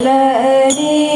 la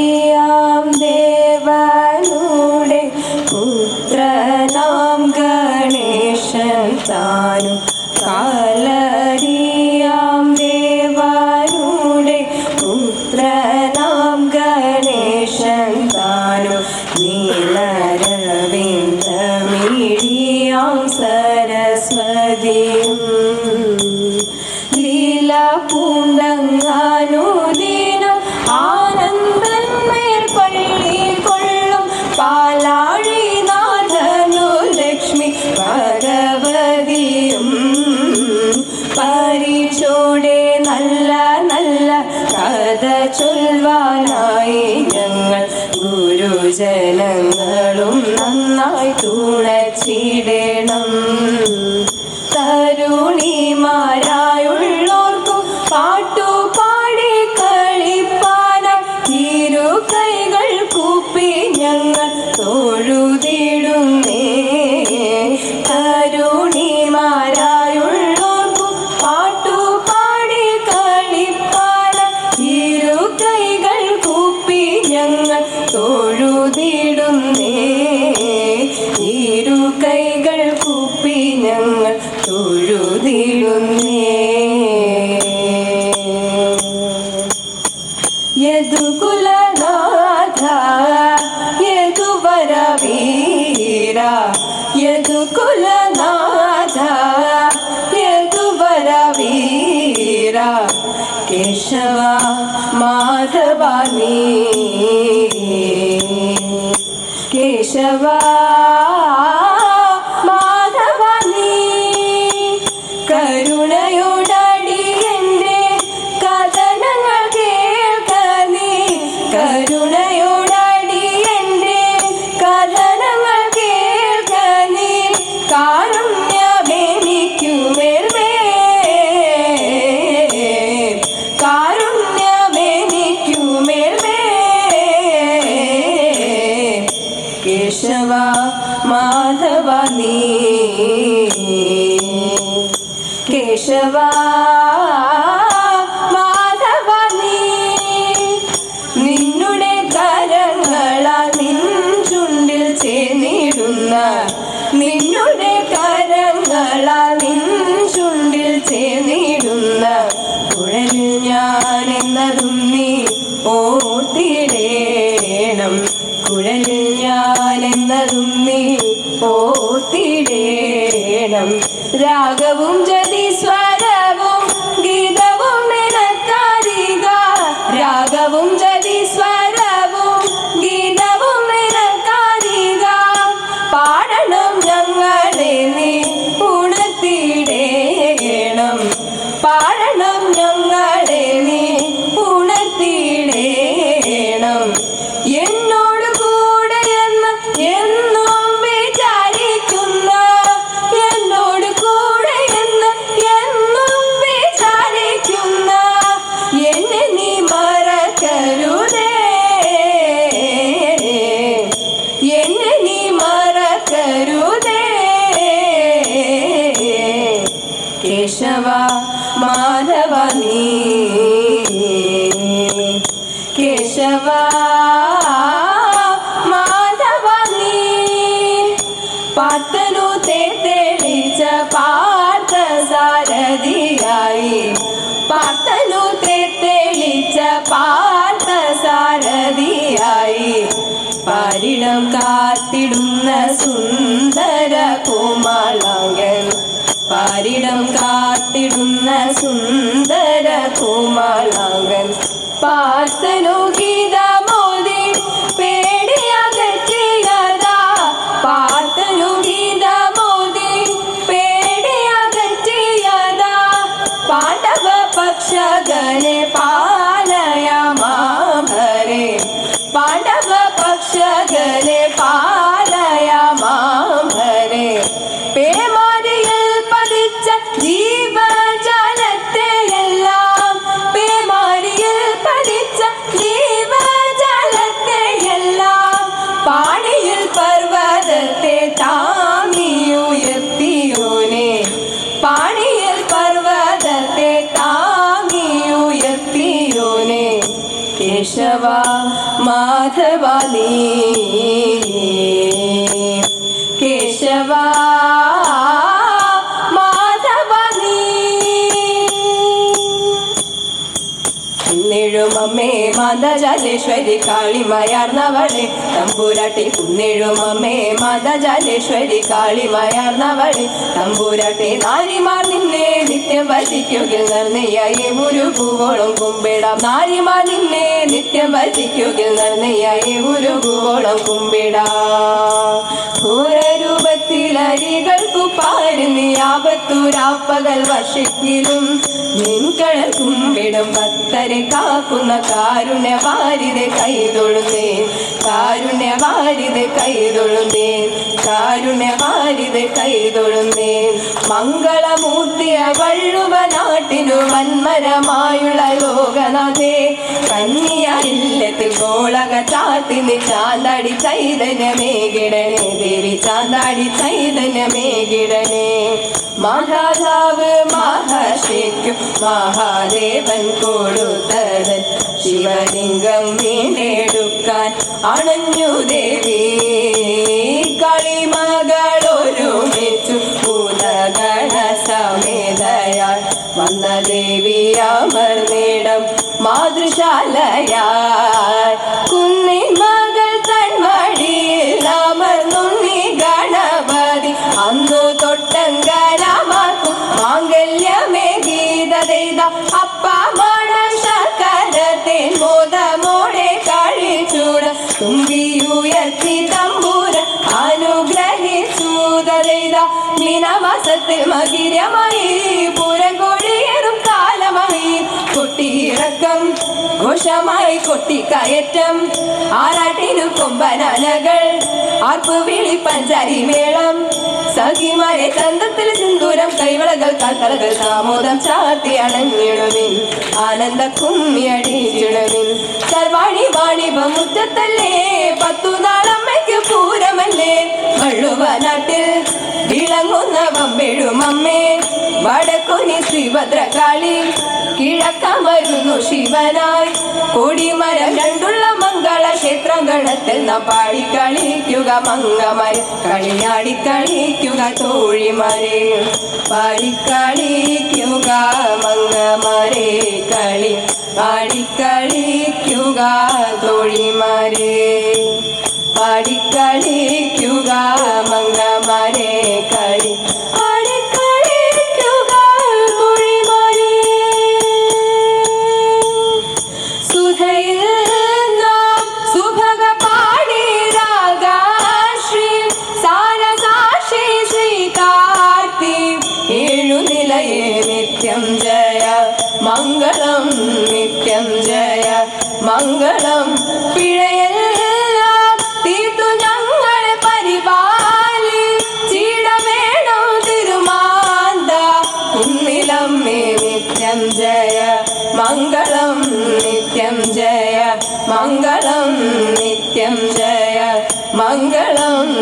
തുളച്ചിടണം ഞങ്ങൾ തൊഴുതിടുന്നേ. യദുകുലനാഥ യദുവരവീര യദുകുലനാഥ യദുവരവീര കേശവ മാധവാനീ കേശവ നീ. കേശവാ. രാഗവും കേശവ മാധവ നീ. കേശവ മാധവ നീ. പത്തനു തേളിച്ച പാർത്ഥ സാരഥിയായി. പത്തനു തേളിച്ച പാർത്ഥ സാരഥിയായി. പരിണം കാത്തിടുന്ന സുന്ദര കോമാളാങ്ക ആരിടം കാത്തിടുന്ന സുന്ദര കോമാളാകൻ പാർത്തനു ഗീതമോദി പേടിയകറ്റിയതാ പാർത്തനു ഗീതമോദി പേടിയകറ്റിയതാ പാണ്ഡവ പക്ഷകനെ പാലയ മാമരെ പാണ്ഡവ പക്ഷകനെ പാ കേശവ മാധവ നീ കുന്നിഴുമമ്മേ മാതാജാലേശ്വരി കാളിമയാർന്നവളെ തമ്പൂരാട്ടി കുന്നിഴുമമ്മേ മാതാജാലേശ്വരി കാളിമയാർന്നവളെ തമ്പൂരാട്ടി നാരിമാർ നിന്നെ നിത്യം വസിക്കുകിൽ നിർണയായി ഒരു പൂവോളം കുമ്പിടാം. നാരിമാർ നിന്നെ നിത്യം വസിക്കുകിൽ നിർണയായി ഒരു പൂവോളം കുമ്പിടാം. ഘോരരൂപത്തിൽ അരികൾക്കു പാരുന്നി ആപത്തൂരാപ്പകൽ വർഷിക്കിലും നിൻകഴൽ കുമ്പിടും ഭക്തരെ കാക്കുന്ന കാരുണ്യ വാരിതെ കൈതൊഴുന്നേ കാരുണ്യ വാരിതെ കൈതൊഴുന്നേ കാരുണ്യ വാരിതെ കൈതൊഴുന്നേ മംഗളമൂർത്തിയ വള്ളുവ നാട്ടിനു വന്മരമായുള്ള ലോകനാഥേ. കന്യ ഇല്ലത്തിൽ ഗോളക ചാത്തി ചാന്താടി ചാന്താടി ചൈതന്യമേകിടണേ ദേവി ചാന്താടി ചൈതന്യമേകിടണേ മാതാവ് മഹർഷിക്കും മഹാദേവൻ കൊടുത്തത് ശിവലിംഗം വീണ്ടെടുക്കാൻ അണഞ്ഞു ദേവി. കളിമകളൊരുമിച്ചു ഭൂതഗണ സമേതയാൾ വന്ന ദേവി അമർന്നിടം മാതൃശാലയാൽ. മീനമാസത്തിൽ മകിരമായി പൂരം കൊടിയേറും കാലമായി. കൊട്ടിയിറക്കം ഘോഷമായി കൊട്ടിക്കയറ്റം ആറാട്ടിനു കൊമ്പനലകൾ ആർപ്പുവിളി പഞ്ചാരി മേളം. സഖിമാരെ ചന്തത്തിൽ സിന്ദൂരം കൈവളകൾ കാൽത്തലകൾ സാമോദം ചാത്തി അണഞ്ഞിടുവിൻ ആനന്ദ കുമ്മിയടിച്ചിടുവിൻ സർവാണി വാണിഭം മുറ്റത്തല്ലേ പത്തു നാളമ്മയ്ക്ക് പൂരമല്ലേ. വള്ളുവ നാട്ടിൽ മമ്മേ വടക്കുനി ശ്രീഭദ്രകാളി കിഴക്കമരുന്നു ശിവനായി. കൊടിമരം രണ്ടുള്ള മംഗള ക്ഷേത്രങ്ങളത്തിൽ നാം പാടി കളിക്കുക മംഗമരെ കളിയാടി കളിക്കുക തോഴിമരെ. പാടി കളിക്കുക മംഗമരെ കളി പാടി കളിക്കുക തോഴിമാരെ. പാടി കളിക്കുക മംഗമാരെ പിഴയെല്ലാം തീർത്തു ഞങ്ങളെ പരിപാലി. ചീടവേണം തിരുമാന്ത. കുന്നിലമ്മേ നിത്യം ജയ. മംഗളം നിത്യം ജയ. മംഗളം നിത്യം ജയ. മംഗളം